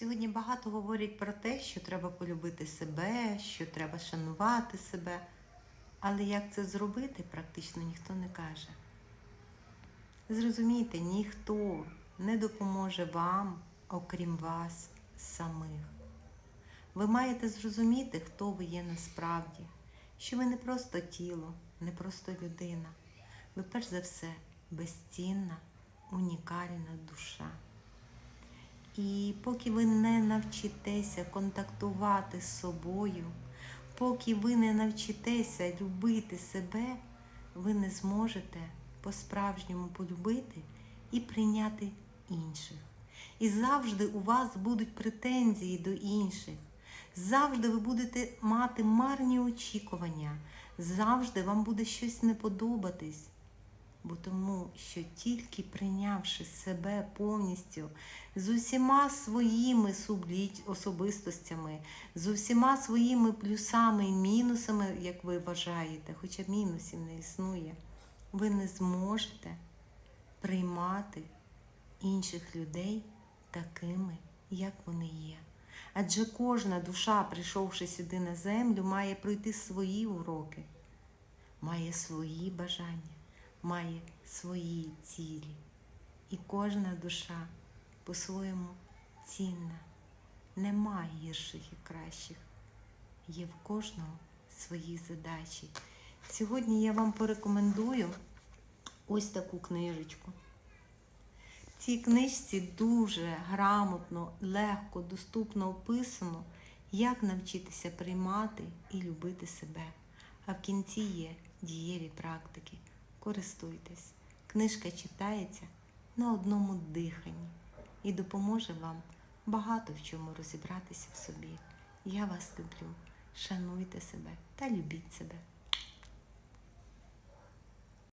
Сьогодні багато говорять про те, що треба полюбити себе, що треба шанувати себе. Але як це зробити, практично ніхто не каже. Зрозумійте, ніхто не допоможе вам, окрім вас самих. Ви маєте зрозуміти, хто ви є насправді, що ви не просто тіло, не просто людина. Ви перш за все безцінна, унікальна душа. І поки ви не навчитеся контактувати з собою, поки ви не навчитеся любити себе, ви не зможете по-справжньому полюбити і прийняти інших. І завжди у вас будуть претензії до інших. Завжди ви будете мати марні очікування, завжди вам буде щось не подобатись. Бо тому, що тільки прийнявши себе повністю з усіма своїми особистостями, з усіма своїми плюсами і мінусами, як ви вважаєте, хоча мінусів не існує, ви не зможете приймати інших людей такими, як вони є. Адже кожна душа, прийшовши сюди на землю, має пройти свої уроки, має свої бажання, має свої цілі. І кожна душа по-своєму цінна. Нема гірших і кращих. Є в кожного свої задачі. Сьогодні я вам порекомендую ось таку книжечку. В цій книжці дуже грамотно, легко, доступно описано, як навчитися приймати і любити себе. А в кінці є дієві практики. Користуйтесь. Книжка читається на одному диханні і допоможе вам багато в чому розібратися в собі. Я вас люблю. Шануйте себе та любіть себе.